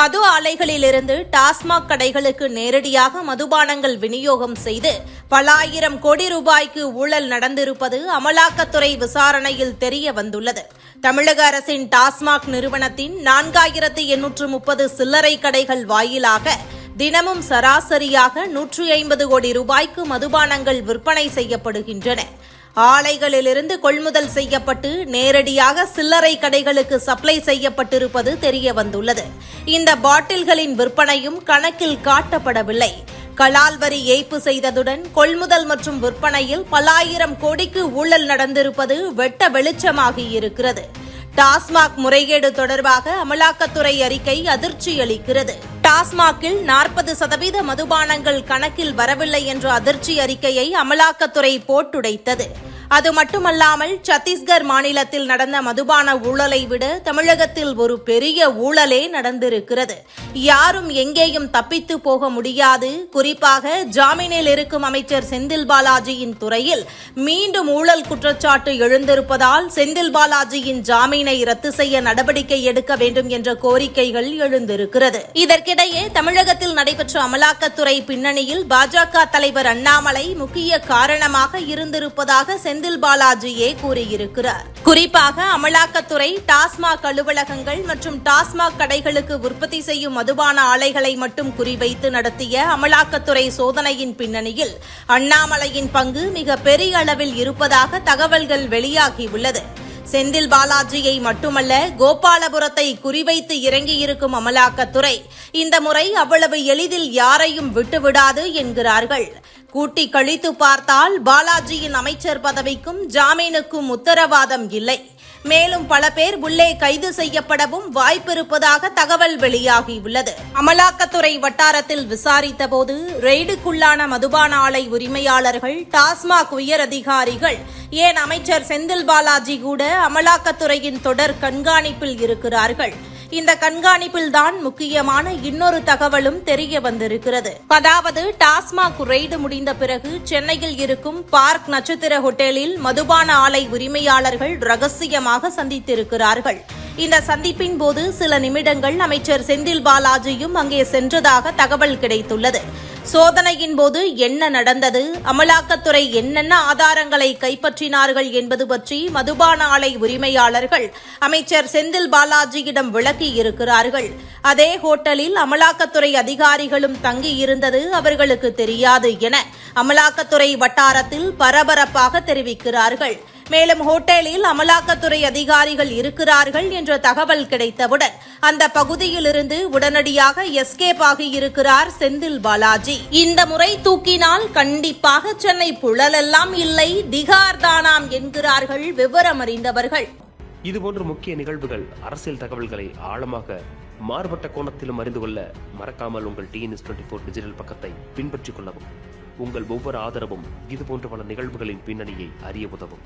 மது ஆலைகளிலிருந்து டாஸ்மாக் கடைகளுக்கு நேரடியாக மதுபானங்கள் விநியோகம் செய்து பல ஆயிரம் கோடி ரூபாய்க்கு ஊழல் நடந்திருப்பது அமலாக்கத்துறை விசாரணையில் தெரிய வந்துள்ளது. தமிழக அரசின் டாஸ்மாக் நிறுவனத்தின் நான்காயிரத்து எண்ணூற்று முப்பது சில்லறை கடைகள் வாயிலாக தினமும் சராசரியாக நூற்றி ஐம்பது கோடி ரூபாய்க்கு மதுபானங்கள் விற்பனை செய்யப்படுகின்றன. ஆலைகளிலிருந்து கொள்முதல் செய்யப்பட்டு நேரடியாக சில்லறை கடைகளுக்கு சப்ளை செய்யப்பட்டிருப்பது தெரிய வந்துள்ளது இந்த பாட்டில்களின் விற்பனையும் கணக்கில் காட்டப்படவில்லை. கலால் வரி ஏய்ப்பு செய்ததுடன் கொள்முதல் மற்றும் விற்பனையில் பல்லாயிரம் கோடிக்கு ஊழல் நடந்திருப்பது வெட்ட வெளிச்சமாகி இருக்கிறது. டாஸ்மாக் முறைகேடு தொடர்பாக அமலாக்கத்துறை அறிக்கை அதிர்ச்சி அளிக்கிறது டாஸ்மாகில் நாற்பது சதவீத மதுபானங்கள் கணக்கில் வரவில்லை என்ற அதிர்ச்சி அறிக்கையை அமலாக்கத்துறை போட்டுடைத்தது. அது மட்டுமல்லாமல் சத்தீஸ்கர் மாநிலத்தில் நடந்த மதுபான ஊழலை விட தமிழகத்தில் ஒரு பெரிய ஊழலே நடந்திருக்கிறது. யாரும் எங்கேயும் தப்பித்து போக முடியாது. குறிப்பாக ஜாமீனில் இருக்கும் அமைச்சர் செந்தில் பாலாஜியின் துறையில் மீண்டும் ஊழல் குற்றச்சாட்டு எழுந்திருப்பதால் செந்தில் பாலாஜியின் ஜாமீனை ரத்து செய்ய நடவடிக்கை எடுக்க வேண்டும் என்ற கோரிக்கைகள் எழுந்திருக்கிறது. இதற்கிடையே தமிழகத்தில் நடைபெற்ற அமலாக்கத்துறை பின்னணியில் பாஜக தலைவர் அண்ணாமலை முக்கிய காரணமாக இருந்திருப்பதாக செந்தில் பாலாஜியே கூறியிருக்கிறார். குறிப்பாக அமலாக்கத்துறை டாஸ்மாக் அலுவலகங்கள் மற்றும் டாஸ்மாக் கடைகளுக்கு உற்பத்தி செய்யும் மதுபான ஆலைகளை மட்டும் குறிவைத்து நடத்திய அமலாக்கத்துறை சோதனையின் பின்னணியில் அண்ணாமலையின் பங்கு மிக பெரிய அளவில் இருப்பதாக தகவல்கள் வெளியாகியுள்ளது. செந்தில் பாலாஜியை மட்டுமல்ல கோபாலபுரத்தை குறிவைத்து இறங்கியிருக்கும் அமலாக்கத்துறை இந்த முறை அவ்வளவு எளிதில் யாரையும் விட்டுவிடாது என்கிறார்கள். கூட்டி கழித்து பார்த்தால் பாலாஜியின் அமைச்சர் பதவிக்கும் ஜாமீனுக்கும் உத்தரவாதம் இல்லை. மேலும் பல பேர் உள்ளே கைது செய்யப்படவும் வாய்ப்பிருப்பதாக தகவல் வெளியாகியுள்ளது. அமலாக்கத்துறை வட்டாரத்தில் விசாரித்தபோது ரெய்டுக்குள்ளான மதுபான ஆலை உரிமையாளர்கள் டாஸ்மாக் உயர் அதிகாரிகள் ஏன் அமைச்சர் செந்தில் பாலாஜி கூட அமலாக்கத்துறையின் தொடர் கண்காணிப்பில் இருக்கிறார்கள்? இந்த கண்காணிப்பில் தான் முக்கியமான இன்னொரு தகவலும் தெரிய வந்திருக்கிறது. அதாவது டாஸ்மாக் ரெய்டு முடிந்த பிறகு சென்னையில் இருக்கும் பார்க் நட்சத்திர ஹோட்டலில் மதுபான ஆலை உரிமையாளர்கள் ரகசியமாக சந்தித்திருக்கிறார்கள். இந்த சந்திப்பின் போது சில நிமிடங்கள் அமைச்சர் செந்தில் பாலாஜியும் அங்கே சென்றதாக தகவல் கிடைத்துள்ளது. சோதனையின் போது என்ன நடந்தது? அமலாக்கத்துறை என்னென்ன ஆதாரங்களை கைப்பற்றினார்கள் என்பது பற்றி மதுபான ஆலை உரிமையாளர்கள் அமைச்சர் செந்தில் பாலாஜியிடம் விளக்கி இருக்கிறார்கள் அதே ஹோட்டலில் அமலாக்கத்துறை அதிகாரிகளும் தங்கியிருந்தது அவர்களுக்கு தெரியாது என அமலாக்கத்துறை வட்டாரத்தில் பரபரப்பாக தெரிவிக்கிறார்கள். மேலும் ஹோட்டலில் அமலாக்கத்துறை அதிகாரிகள் இருக்கிறார்கள் என்ற தகவல் கிடைத்தவுடன் அந்த பகுதியிலிருந்து உடனடியாக எஸ்கேப் ஆகியிருக்கிறார் செந்தில் பாலாஜி. இந்த முறை தூக்கினால் கண்டிப்பாக சென்னை புழலெல்லாம் இல்லை திகார் தானாம் என்கிறார்கள் விவரம் அறிந்தவர்கள் இதுபோன்ற முக்கிய நிகழ்வுகள் அரசியல் தகவல்களை ஆழமாக மாறுபட்ட கோணத்திலும் அறிந்து கொள்ள மறக்காமல் உங்கள் டிஎன்எஸ் டுவெண்ட்டி ஃபோர் டிஜிட்டல் பக்கத்தை பின்பற்றிக் கொள்ளவும். உங்கள் ஒவ்வொரு ஆதரவும் இதுபோன்ற பல நிகழ்வுகளின் பின்னணியை அறிய உதவும்.